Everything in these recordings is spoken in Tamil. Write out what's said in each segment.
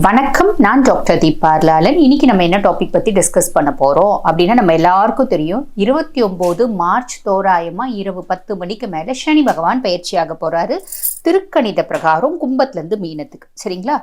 வணக்கம் நான் டாக்டர் தீபார்லாலன் இன்னைக்கு நம்ம என்ன டாபிக் பத்தி டிஸ்கஸ் பண்ண போறோம்? அப்படின்னா நம்ம எல்லாருக்கும் தெரியும் இருபத்தி ஒம்பது மார்ச் தோராயமா இரவு பத்து மணிக்கு மேல சனி பகவான் பயிற்சியாக போறாரு. திருக்கணித பிரகாரம் கும்பத்துல இருந்து மீனத்துக்கு. சரிங்களா?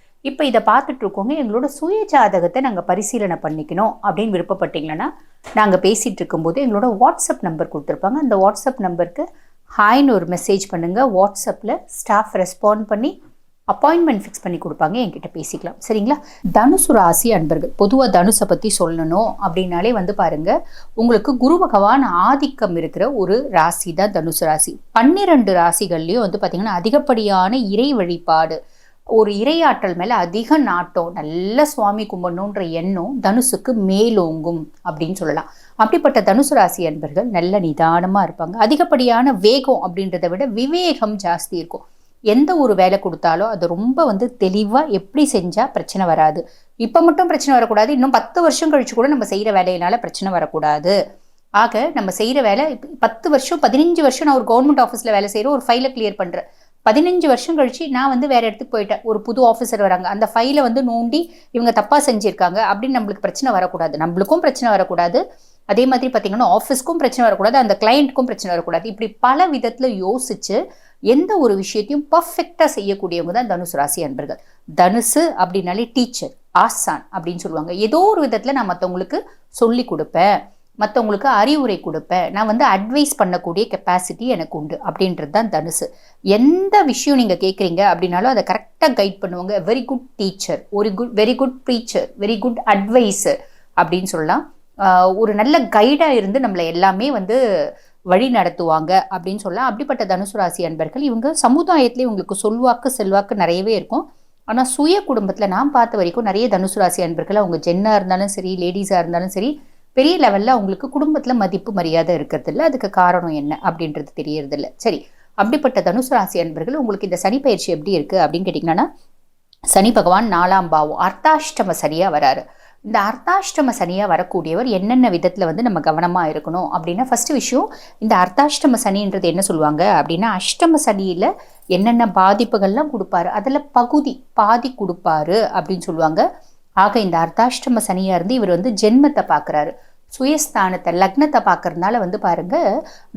இப்போ இதை பார்த்துட்டு இருக்கோங்க எங்களோட சுய ஜாதகத்தை நாங்கள் பரிசீலனை பண்ணிக்கணும் அப்படின்னு விருப்பப்பட்டீங்கன்னா நாங்கள் பேசிகிட்டு இருக்கும்போது எங்களோட வாட்ஸ்அப் நம்பர் கொடுத்துருப்பாங்க. அந்த வாட்ஸ்அப் நம்பருக்கு ஹாய்னு ஒரு மெசேஜ் பண்ணுங்கள் வாட்ஸ்அப்பில் ஸ்டாஃப் ரெஸ்பாண்ட் பண்ணி அப்பாயின்மெண்ட் ஃபிக்ஸ் பண்ணி கொடுப்பாங்க. என்கிட்ட பேசிக்கலாம். சரிங்களா? தனுசு ராசி அன்பர்கள் பொதுவாக தனுசை பற்றி சொல்லணும் அப்படின்னாலே வந்து பாருங்க உங்களுக்கு குரு பகவான் ஆதிக்கம் இருக்கிற ஒரு ராசி தான் தனுசு ராசி. பன்னிரெண்டு ராசிகள்லேயும் வந்து பார்த்திங்கன்னா அதிகப்படியான இறை வழிபாடு ஒரு இரையாற்றல் மேலே அதிக நாட்டம் நல்ல சுவாமி கும்பிடணுன்ற எண்ணம் தனுசுக்கு மேலோங்கும் அப்படின்னு சொல்லலாம். அப்படிப்பட்ட தனுசு ராசி அன்பர்கள் நல்ல நிதானமாக இருப்பாங்க. அதிகப்படியான வேகம் அப்படின்றத விட விவேகம் ஜாஸ்தி இருக்கும். எந்த ஒரு வேலை கொடுத்தாலும் அது ரொம்ப வந்து தெளிவாக எப்படி செஞ்சால் பிரச்சனை வராது. இப்போ மட்டும் பிரச்சனை வரக்கூடாது. இன்னும் பத்து வருஷம் கழிச்சு கூட நம்ம செய்கிற வேலையினால பிரச்சனை வரக்கூடாது. ஆக நம்ம செய்கிற வேலை பத்து வருஷம் பதினஞ்சு வருஷம் நான் ஒரு கவர்மெண்ட் ஆஃபீஸில் வேலை செய்கிறோம் ஒரு ஃபைலை கிளியர் பண்ணுறேன் பதினஞ்சு வருஷம் கழிச்சு நான் வந்து வேற இடத்துக்கு போயிட்டேன். ஒரு புது ஆஃபீஸர் வராங்க. அந்த ஃபைலை வந்து நோண்டி இவங்க தப்பாக செஞ்சுருக்காங்க அப்படின்னு நம்மளுக்கு பிரச்சனை வரக்கூடாது. நம்மளுக்கும் பிரச்சனை வரக்கூடாது. அதே மாதிரி பார்த்தீங்கன்னா ஆஃபீஸ்க்கும் பிரச்சனை வரக்கூடாது. அந்த கிளையண்ட்டுக்கும் பிரச்சனை வரக்கூடாது. இப்படி பல விதத்தில் யோசிச்சு எந்த ஒரு விஷயத்தையும் பர்ஃபெக்டாக செய்யக்கூடியவங்க தான் தனுசு ராசி அன்பர்கள். தனுசு அப்படின்னாலே டீச்சர் ஆசான் அப்படின்னு சொல்லுவாங்க. ஏதோ ஒரு விதத்தில் நான் மற்றவங்களுக்கு சொல்லி கொடுப்பேன். மற்றவங்களுக்கு அறிவுரை கொடுப்பேன் நான் வந்து அட்வைஸ் பண்ணக்கூடிய கெப்பாசிட்டி எனக்கு உண்டு அப்படின்றது தான் தனுசு. எந்த விஷயம் நீங்கள் கேட்குறீங்க அப்படின்னாலும் அதை கரெக்டாக கைட் பண்ணுவாங்க. வெரி குட் டீச்சர் ஒரு good very good preacher very good advisor அப்படின்னு சொல்லலாம். ஒரு நல்ல கைடாக இருந்து நம்மளை எல்லாமே வந்து வழி நடத்துவாங்க அப்படின்னு சொல்லலாம். அப்படிப்பட்ட தனுசு ராசி அன்பர்கள் இவங்க சமுதாயத்திலே இவங்களுக்கு சொல்வாக்கு செல்வாக்கு நிறையவே இருக்கும். ஆனால் சுய குடும்பத்தில் நான் பார்த்த வரைக்கும் நிறைய தனுசு ராசி அன்பர்கள் அவங்க ஜென்னாக இருந்தாலும் சரி லேடிஸாக இருந்தாலும் சரி பெரிய லெவலில் அவங்களுக்கு குடும்பத்தில் மதிப்பு மரியாதை இருக்கிறதில்ல. அதுக்கு காரணம் என்ன அப்படின்றது தெரியறதில்ல. சரி அப்படிப்பட்ட தனுசு ராசி அன்பர்கள் உங்களுக்கு இந்த சனி பயிற்சி எப்படி இருக்குது அப்படின்னு கேட்டிங்கன்னா சனி பகவான் நாலாம் பாவம் அர்த்தாஷ்டம சனியாக வராரு. இந்த அர்த்தாஷ்டம சனியாக வரக்கூடியவர் என்னென்ன விதத்தில் வந்து நம்ம கவனமாக இருக்கணும் அப்படின்னா ஃபஸ்ட்டு விஷயம் இந்த அர்த்தாஷ்டம சனின்றது என்ன சொல்லுவாங்க அப்படின்னா அஷ்டம சனியில் என்னென்ன பாதிப்புகள்லாம் கொடுப்பாரு அதில் பகுதி பாதி கொடுப்பாரு அப்படின்னு சொல்லுவாங்க. ஆக இந்த அர்த்தாஷ்டம சனியாக இருந்து இவர் வந்து ஜென்மத்தை பார்க்குறாரு. சுயஸ்தானத்தை லக்னத்தை பார்க்கறதுனால வந்து பாருங்க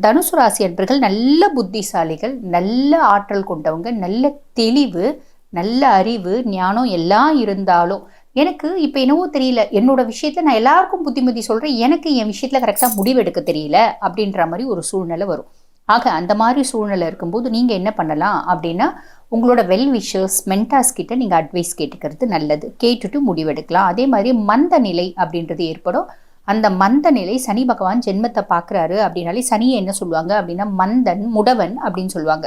தனுசு ராசி அன்பர்கள் நல்ல புத்திசாலிகள் நல்ல ஆற்றல் கொண்டவங்க நல்ல தெளிவு நல்ல அறிவு ஞானம் எல்லாம் இருந்தாலும் எனக்கு இப்போ என்னவோ தெரியல என்னோட விஷயத்த நான் எல்லாருக்கும் புத்திமதி சொல்கிறேன் எனக்கு என் விஷயத்தில் கரெக்டாக முடிவெடுக்க தெரியல அப்படின்ற மாதிரி ஒரு சூழ்நிலை வரும். ஆக அந்த மாதிரி சூழ்நிலை இருக்கும்போது நீங்கள் என்ன பண்ணலாம் அப்படின்னா உங்களோட வெல் விஷர்ஸ் மென்டாஸ் கிட்ட நீங்கள் அட்வைஸ் கேட்டுக்கிறது நல்லது. கேட்டுட்டு முடிவெடுக்கலாம். அதே மாதிரி மந்த நிலை அப்படின்றது ஏற்படும். அந்த மந்த நிலை சனி பகவான் ஜென்மத்தை பார்க்குறாரு அப்படின்னாலே சனியை என்ன சொல்லுவாங்க அப்படின்னா மந்தன் முடவன் அப்படின்னு சொல்லுவாங்க.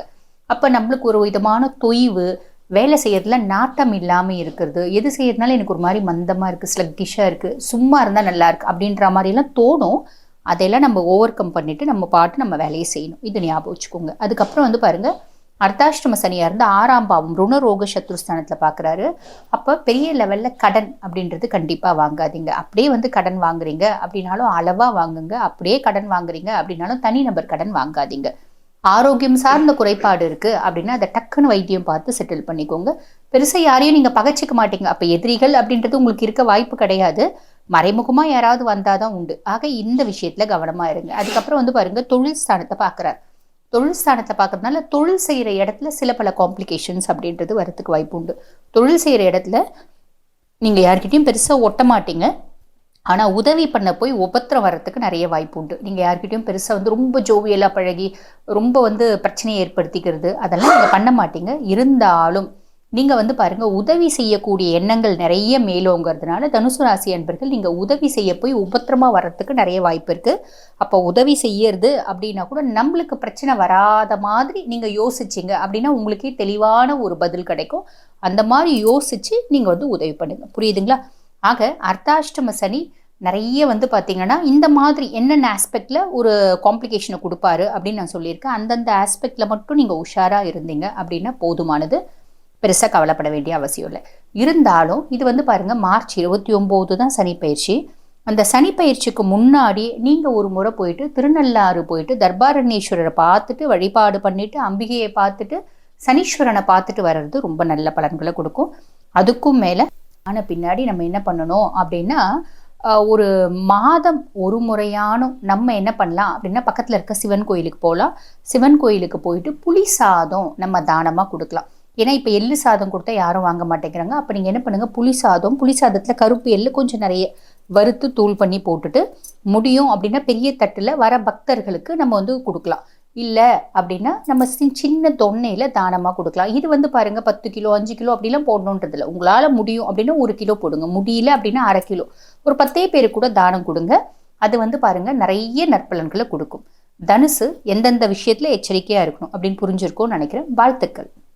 அப்போ நம்மளுக்கு ஒரு விதமான தொய்வு வேலை செய்யறதுல நாட்டம் இல்லாமல் இருக்கிறது. எது செய்யறதுனால எனக்கு ஒரு மாதிரி மந்தமாக இருக்குது ஸ்லக்கிஷாக இருக்குது சும்மா இருந்தால் நல்லாயிருக்கு அப்படின்ற மாதிரிலாம் தோணும். அதையெல்லாம் நம்ம ஓவர் கம் பண்ணிவிட்டு நம்ம பாட்டு நம்ம வேலையை செய்யணும். இது ஞாபகம் வச்சுக்கோங்க. அதுக்கப்புறம் வந்து பாருங்கள் அர்த்தாஷ்டம சனியாக இருந்து ஆறாம் பாவம் ருணரோக சத்ருஸ்தானத்தில் பார்க்குறாரு அப்போ பெரிய லெவலில் கடன் அப்படின்றது கண்டிப்பாக வாங்காதீங்க. அப்படியே வந்து கடன் வாங்குறீங்க அப்படின்னாலும் அளவாக வாங்குங்க. அப்படியே கடன் வாங்குறீங்க அப்படின்னாலும் தனிநபர் கடன் வாங்காதீங்க. ஆரோக்கியம் சார்ந்த குறைபாடு இருக்கு அப்படின்னா அதை டக்குன்னு வைத்தியம் பார்த்து செட்டில் பண்ணிக்கோங்க. பெருசாக யாரையும் நீங்கள் பகைச்சிக்க மாட்டீங்க. அப்போ எதிரிகள் அப்படின்றது உங்களுக்கு இருக்க வாய்ப்பு கிடையாது. மறைமுகமாக யாராவது வந்தாதான் உண்டு. ஆக இந்த விஷயத்துல கவனமா இருங்க. அதுக்கப்புறம் வந்து பாருங்க தொழில் ஸ்தானத்தை பார்க்குறாரு தொழில் ஸ்தானத்தில் பார்க்கறதுனால தொழில் செய்கிற இடத்துல சில பல காம்ப்ளிகேஷன்ஸ் அப்படின்றது வரத்துக்கு வாய்ப்பு உண்டு. தொழில் செய்கிற இடத்துல நீங்கள் யார்கிட்டையும் பெருசாக ஒட்ட மாட்டீங்க. ஆனால் உதவி பண்ண போய் உபத்திரம் வரத்துக்கு நிறைய வாய்ப்பு உண்டு. நீங்கள் யார்கிட்டையும் பெருசாக வந்து ரொம்ப ஜோவியலாக பழகி ரொம்ப வந்து பிரச்சனையை ஏற்படுத்திக்கிறது அதெல்லாம் நீங்கள் பண்ண மாட்டீங்க. இருந்தாலும் நீங்கள் வந்து பாருங்கள் உதவி செய்யக்கூடிய எண்ணங்கள் நிறைய மேலோங்கிறதுனால தனுசு ராசி அன்பர்கள் நீங்கள் உதவி செய்ய போய் உபத்திரமா வர்றதுக்கு நிறைய வாய்ப்பு இருக்குது அப்போ உதவி செய்யறது அப்படின்னா கூட நம்மளுக்கு பிரச்சனை வராத மாதிரி நீங்கள் யோசிச்சிங்க அப்படின்னா உங்களுக்கே தெளிவான ஒரு பதில் கிடைக்கும். அந்த மாதிரி யோசிச்சு நீங்கள் வந்து உதவி பண்ணுங்க. புரியுதுங்களா? ஆக அர்த்தாஷ்டம சனி நிறைய வந்து பார்த்தீங்கன்னா இந்த மாதிரி என்னென்ன ஆஸ்பெக்டில் ஒரு காம்ப்ளிகேஷனை கொடுப்பாரு அப்படின்னு நான் சொல்லியிருக்கேன். அந்தந்த ஆஸ்பெக்டில் மட்டும் நீங்கள் உஷாராக இருந்தீங்க அப்படின்னா போதுமானது. பெருசாக கவலைப்பட வேண்டிய அவசியம் இல்லை. இருந்தாலும் இது வந்து பாருங்கள் மார்ச் இருபத்தி ஒம்போது தான் சனிப்பயிற்சி அந்த சனிப்பயிற்சிக்கு முன்னாடி நீங்கள் ஒரு முறை போயிட்டு திருநள்ளாறு போயிட்டு தர்பாரண்யேஸ்வரரை பார்த்துட்டு வழிபாடு பண்ணிட்டு அம்பிகையை பார்த்துட்டு சனீஸ்வரனை பார்த்துட்டு வர்றது ரொம்ப நல்ல பலன்களை கொடுக்கும். அதுக்கும் மேலே ஆன பின்னாடி நம்ம என்ன பண்ணணும் அப்படின்னா ஒரு மாதம் ஒரு முறையானும் நம்ம என்ன பண்ணலாம் அப்படின்னா பக்கத்தில் இருக்க சிவன் கோயிலுக்கு போகலாம். சிவன் கோயிலுக்கு போயிட்டு புளி சாதம் நம்ம தானமாக கொடுக்கலாம். ஏன்னா இப்போ எள்ளு சாதம் கொடுத்தா யாரும் வாங்க மாட்டேங்கிறாங்க. அப்போ நீங்கள் என்ன பண்ணுங்கள் புளி சாதம் புளி சாதத்தில் கருப்பு எள்ளு கொஞ்சம் நிறைய வறுத்து தூள் பண்ணி போட்டுட்டு முடியும் அப்படின்னா பெரிய தட்டில் வர பக்தர்களுக்கு நம்ம வந்து கொடுக்கலாம். இல்லை அப்படின்னா நம்ம சின்ன தொன்னையில் தானமாக கொடுக்கலாம். இது வந்து பாருங்கள் பத்து கிலோ அஞ்சு கிலோ அப்படிலாம் போடணுன்றதில்ல. உங்களால் முடியும் அப்படின்னா ஒரு கிலோ போடுங்க. முடியல அப்படின்னா அரை கிலோ. ஒரு பத்தே பேர் கூட தானம் கொடுங்க. அது வந்து பாருங்கள் நிறைய நற்பலன்களை கொடுக்கும். தனுசு எந்தெந்த விஷயத்தில் எச்சரிக்கையாக இருக்கணும் அப்படின்னு புரிஞ்சிருக்கும்னு நினைக்கிறேன். வாழ்த்துக்கள்.